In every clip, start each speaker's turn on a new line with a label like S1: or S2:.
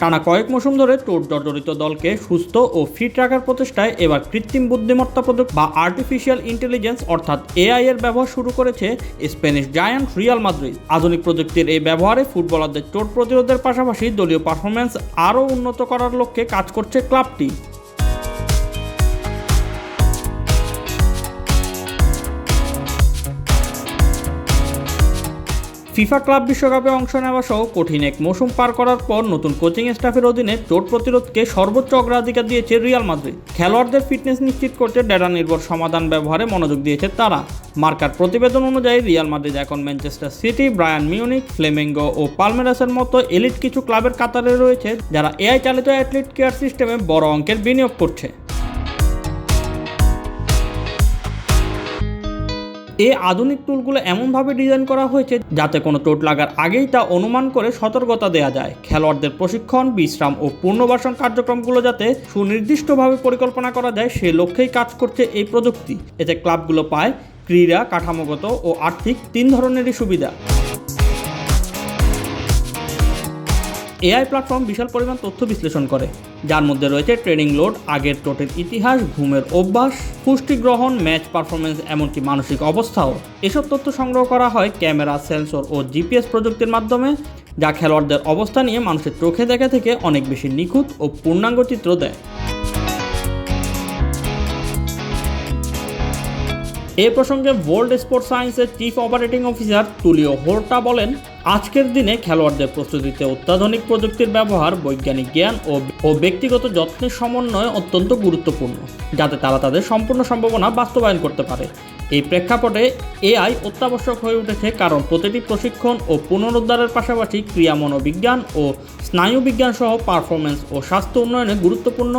S1: টানা কয়েক মৌসুম ধরে টোট জর্জরিত দলকে সুস্থ ও ফিট রাখার প্রচেষ্টায় এবার কৃত্রিম বুদ্ধিমত্তা প্রযুক্তি বা আর্টিফিশিয়াল ইন্টেলিজেন্স অর্থাৎ এআই এর ব্যবহার শুরু করেছে স্প্যানিশ জায়ান্ট রিয়াল মাদ্রিদ আধুনিক প্রযুক্তির এই ব্যবহারে ফুটবলারদের চোট প্রতিরোধের পাশাপাশি দলীয় পারফরম্যান্স আরও উন্নত করার লক্ষ্যে কাজ করছে ক্লাবটি ফিফা ক্লাব বিশ্বকাপে অংশ নেওয়া সহ কঠিন এক মৌসুম পার করার পর নতুন কোচিং স্টাফের অধীনে চোট প্রতিরোধকে সর্বোচ্চ অগ্রাধিকার দিয়েছে রিয়াল মাদ্রিদ। খেলোয়াড়দের ফিটনেস নিশ্চিত করতে ডেটা নির্ভর সমাধান ব্যবহারে মনোযোগ দিয়েছে তারা। মার্কার প্রতিবেদন অনুযায়ী রিয়াল মাদ্রিদ এখন Manchester City, Bayern Munich Flamengo ও পালমেরাসের মতো এলিট কিছু ক্লাবের কাতারে রয়েছে, যারা এআই চালিত অ্যাথলিট কেয়ার সিস্টেমে বড় অঙ্কের বিনিয়োগ করছে। এই আধুনিক টুলগুলো এমনভাবে ডিজাইন করা হয়েছে যাতে কোনো চোট লাগার আগেই তা অনুমান করে সতর্কতা দেওয়া যায়। খেলোয়াড়দের প্রশিক্ষণ, বিশ্রাম ও পুনর্বাসন কার্যক্রমগুলো যাতে সুনির্দিষ্টভাবে পরিকল্পনা করা যায়, সে লক্ষ্যেই কাজ করছে এই প্রযুক্তি। এতে ক্লাবগুলো পায় ক্রীড়া কাঠামোগত ও আর্থিক তিন ধরনেরই সুবিধা। এআই প্ল্যাটফর্ম বিশাল পরিমাণ তথ্য বিশ্লেষণ করে। যার মধ্যে রয়েছে ট্রেনিং লোড, আগের টোটের ইতিহাস, ঘুমের অভ্যাস পুষ্টি গ্রহণ ম্যাচ পারফরমেন্স এমনকি মানসিক অবস্থাও। এসব তথ্য সংগ্রহ করা হয় ক্যামেরা, সেন্সর ও জিপিএস প্রযুক্তির মাধ্যমে, যা খেলোয়াড়দের অবস্থা নিয়ে মানুষের চোখে দেখা থেকে অনেক বেশি নিখুঁত ও পূর্ণাঙ্গ চিত্র দেয়। এ প্রসঙ্গে ওয়ার্ল্ড স্পোর্টস সায়েন্সের chief operating officer Tulio Horta বলেন আজকের দিনে খেলোয়াড়দের প্রস্তুতিতে অত্যাধুনিক প্রযুক্তির ব্যবহার, বৈজ্ঞানিক জ্ঞান ও ব্যক্তিগত যত্নের সমন্বয় অত্যন্ত গুরুত্বপূর্ণ, যাতে তারা তাদের সম্পূর্ণ সম্ভাবনা বাস্তবায়ন করতে পারে। এই প্রেক্ষাপটে এআই অত্যাবশ্যক হয়ে উঠেছে কারণ প্রতিটি প্রশিক্ষণ ও পুনরুদ্ধারের পাশাপাশি ক্রিয়া মনোবিজ্ঞান ও স্নায়ুবিজ্ঞান সহ পারফরমেন্স ও স্বাস্থ্য উন্নয়নে গুরুত্বপূর্ণ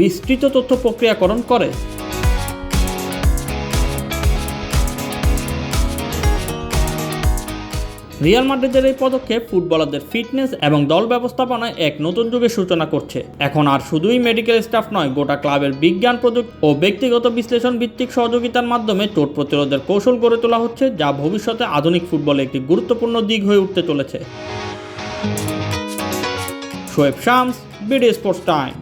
S1: বিস্তৃত তথ্য প্রক্রিয়াকরণ করে। রিয়াল মাদ্রিদের এই পদক্ষেপ ফুটবলারদের ফিটনেস এবং দল ব্যবস্থাপনায় এক নতুন যুগের সূচনা করছে। এখন আর শুধুই মেডিকেল স্টাফ নয়, গোটা ক্লাবের বিজ্ঞান প্রযুক্তি ও ব্যক্তিগত বিশ্লেষণ ভিত্তিক সহযোগিতার মাধ্যমে চোট প্রতিরোধের কৌশল গড়ে তোলা হচ্ছে, যা ভবিষ্যতে আধুনিক ফুটবলে একটি গুরুত্বপূর্ণ দিক হয়ে উঠতে চলেছে। Shoaib Shams, BD Sports Time.